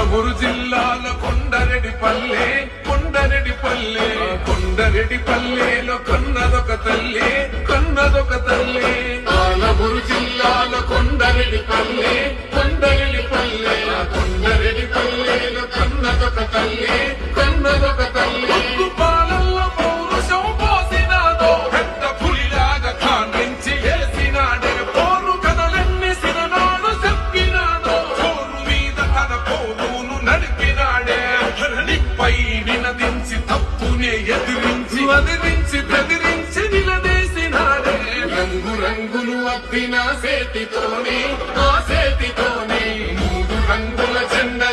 పాలమూరు జిల్లాల కొండరెడ్డి పల్లె కొండరెడ్డి పల్లె కొండరెడ్డి పల్లెలో కన్నదొక తల్లి. మీద తన నడిపినాడే. ధరణిపై వినదించి తప్పునే ఎదిరించి. వదిలించి బెదిరించి నిలదీసినాడే. రంగు రంగులు అప్పిన సేతితోనే ఆ సేతితోనే మూడు రంగుల జెండా